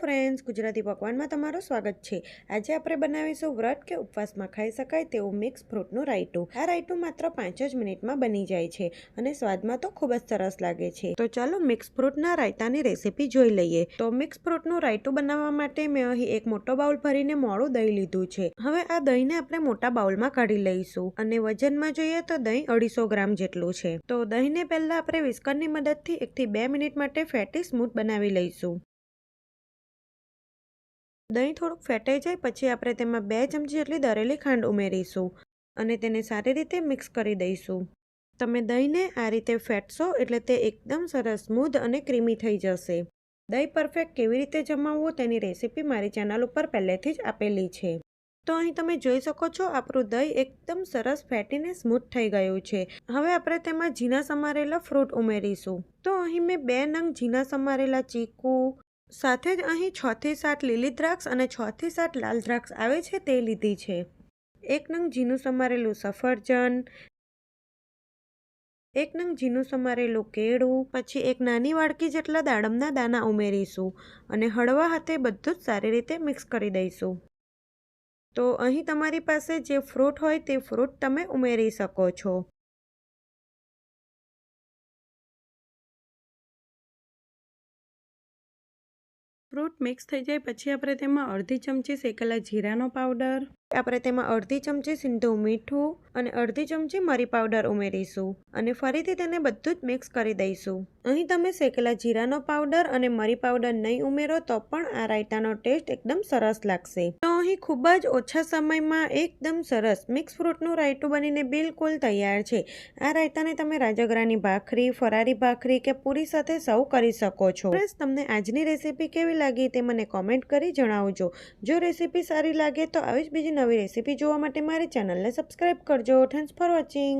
Friends, Gujarati પકવાનમાં તમારું સ્વાગત છે. આજે આપણે બનાવીશું વ્રત કે ઉપવાસમાં ખાઈ શકાય તેવું મિક્સ ફ્રૂટનું રાયતું. આ રાયતું માત્ર પાંચ જ મિનિટમાં બની જાય છે અને સ્વાદમાં તો ખૂબ જ સરસ લાગે છે. તો ચાલો મિક્સ ફ્રૂટના રાયતાની રેસીપી જોઈ લઈએ. તો મિક્સ ફ્રૂટનું રાયતું બનાવવા માટે મેં અહીં એક મોટો બાઉલ ભરીને મોડું દહીં લીધું છે. હવે આ દહીંને આપણે મોટા બાઉલમાં કાઢી લઈશું અને વજનમાં જોઈએ તો દહીં અઢીસો ગ્રામ જેટલું છે. તો દહીંને પહેલાં આપણે વિસ્કરની મદદથી એકથી બે મિનિટ માટે ફેટી સ્મૂથ બનાવી લઈશું. દહીં થોડુંક ફેટાઈ જાય, પછી આપણે તેમાં બે ચમચી જેટલી દરેલી ખાંડ ઉમેરીશું અને તેને સારી રીતે મિક્સ કરી દઈશું. તમે દહીંને આ રીતે ફેટશો એટલે તે એકદમ સરસ સ્મૂધ અને ક્રીમી થઈ જશે. દહીં પરફેક્ટ કેવી રીતે જમાવવું તેની રેસીપી મારી ચેનલ ઉપર પહેલેથી જ આપેલી છે. તો અહીં તમે જોઈ શકો છો આપણું દહીં એકદમ સરસ ફેટીને સ્મૂથ થઈ ગયું છે. હવે આપણે તેમાં ઝીણા સમારેલા ફ્રૂટ ઉમેરીશું. તો અહીં મેં બે નંગ ઝીણા સમારેલા ચીકુ સાથે જ અહીં છથી સાત લીલી દ્રાક્ષ અને છ થી સાત લાલ દ્રાક્ષ આવે છે તે લીધી છે. એક નંગ ઝીનું સમારેલું સફરજન, એક નંગ ઝીનું સમારેલું કેળું, પછી એક નાની વાડકી જેટલા દાડમના દાના ઉમેરીશું અને હળવા હાથે બધું જ સારી રીતે મિક્સ કરી દઈશું. તો અહીં તમારી પાસે જે ફ્રૂટ હોય તે ફ્રૂટ તમે ઉમેરી શકો છો. ફ્રૂટ મિક્સ થઈ જાય પછી આપણે તેમાં અડધી ચમચી શેકેલા જીરાનો પાવડર આપણે તેમાં અડધી ચમચી સીંધું મીઠું અને અડધી ચમચી મરી પાવડર ઉમેરીશું અને ફરીથી તેને બધું જ મિક્સ કરી દઈશું. અહીં તમે શેકેલા જીરાનો પાવડર અને મરી પાવડર નહીં ઉમેરો તો પણ આ રાયતાનો ટેસ્ટ એકદમ સરસ લાગશે. તો અહીં ખૂબ જ ઓછા સમયમાં એકદમ સરસ મિક્સ ફ્રૂટનું રાયતું બનીને બિલકુલ તૈયાર છે. આ રાયતાને તમે રાજગરાની ભાખરી ફરારી ભાખરી કે પૂરી સાથે સર્વ કરી શકો છો. ફ્રેન્ડ્સ તમને આજની રેસીપી કેવી લાગી તે મને કોમેન્ટ કરી જણાવજો. જો રેસીપી સારી લાગે તો આવી જ બીજી નવી રેસીપી જોવા માટે મારી ચેનલને સબસ્ક્રાઈબ કરજો. Thanks for watching